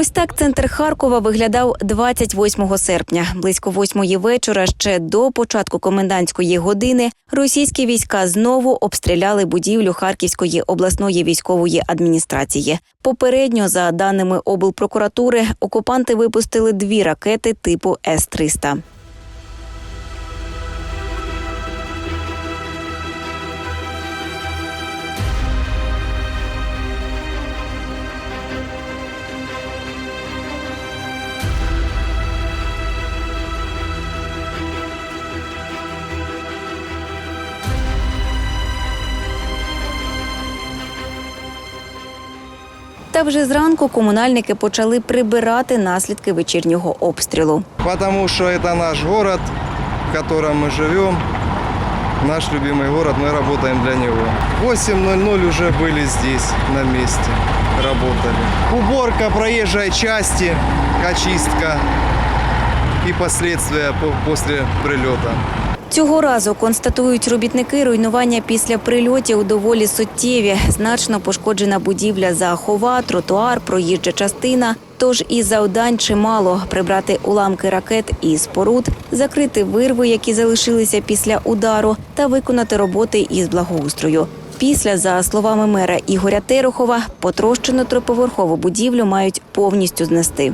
Ось так центр Харкова виглядав 28 серпня. Близько восьмої вечора, ще до початку комендантської години, російські війська знову обстріляли будівлю Харківської обласної військової адміністрації. Попередньо, за даними облпрокуратури, окупанти випустили дві ракети типу С-300. Та вже зранку комунальники почали прибирати наслідки вечірнього обстрілу. Потому что это наш город, в котором мы живем. Наш любимый город, мы работаем для него. 8.00 уже были здесь, на месте, работали. Уборка проезжей части, очистка и последствия по- после прилета. Цього разу констатують робітники руйнування після прильотів доволі суттєві. Значно пошкоджена будівля захова, тротуар, проїжджа частина. Тож і завдань чимало прибрати уламки ракет і споруд, закрити вирви, які залишилися після удару, та виконати роботи із благоустрою. Після, за словами мера Ігоря Терехова, потрощену триповерхову будівлю мають повністю знести.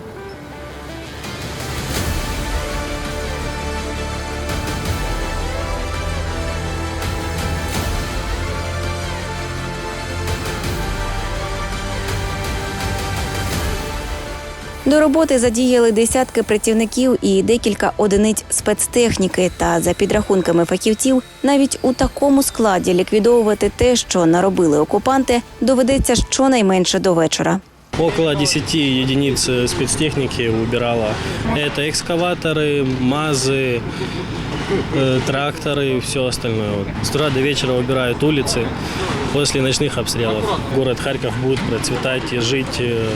До роботи задіяли десятки працівників і декілька одиниць спецтехніки. Та за підрахунками фахівців, навіть у такому складі ліквідовувати те, що наробили окупанти, доведеться щонайменше до вечора. Около 10 единиц э, спецтехники убирала. Это экскаваторы, МАЗы, э, тракторы и все остальное. Вот. С утра до вечера убирают улицы. После ночных обстрелов город Харьков будет процветать и жить, э,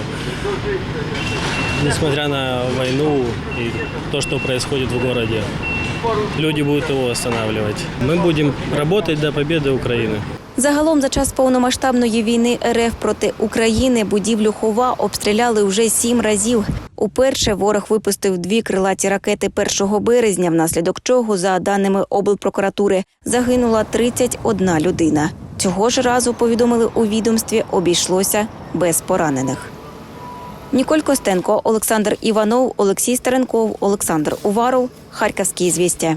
несмотря на войну и то, что происходит в городе. Люди будут его восстанавливать. Мы будем работать до победы Украины. Загалом за час повномасштабної війни РФ проти України будівлю Хова обстріляли вже сім разів. Уперше ворог випустив дві крилаті ракети 1 березня, внаслідок чого, за даними облпрокуратури, загинула 31 людина. Цього ж разу повідомили у відомстві, обійшлося без поранених. Ніколь Костенко, Олександр Іванов, Олексій Старенков, Олександр Уваров, Харківські звістя.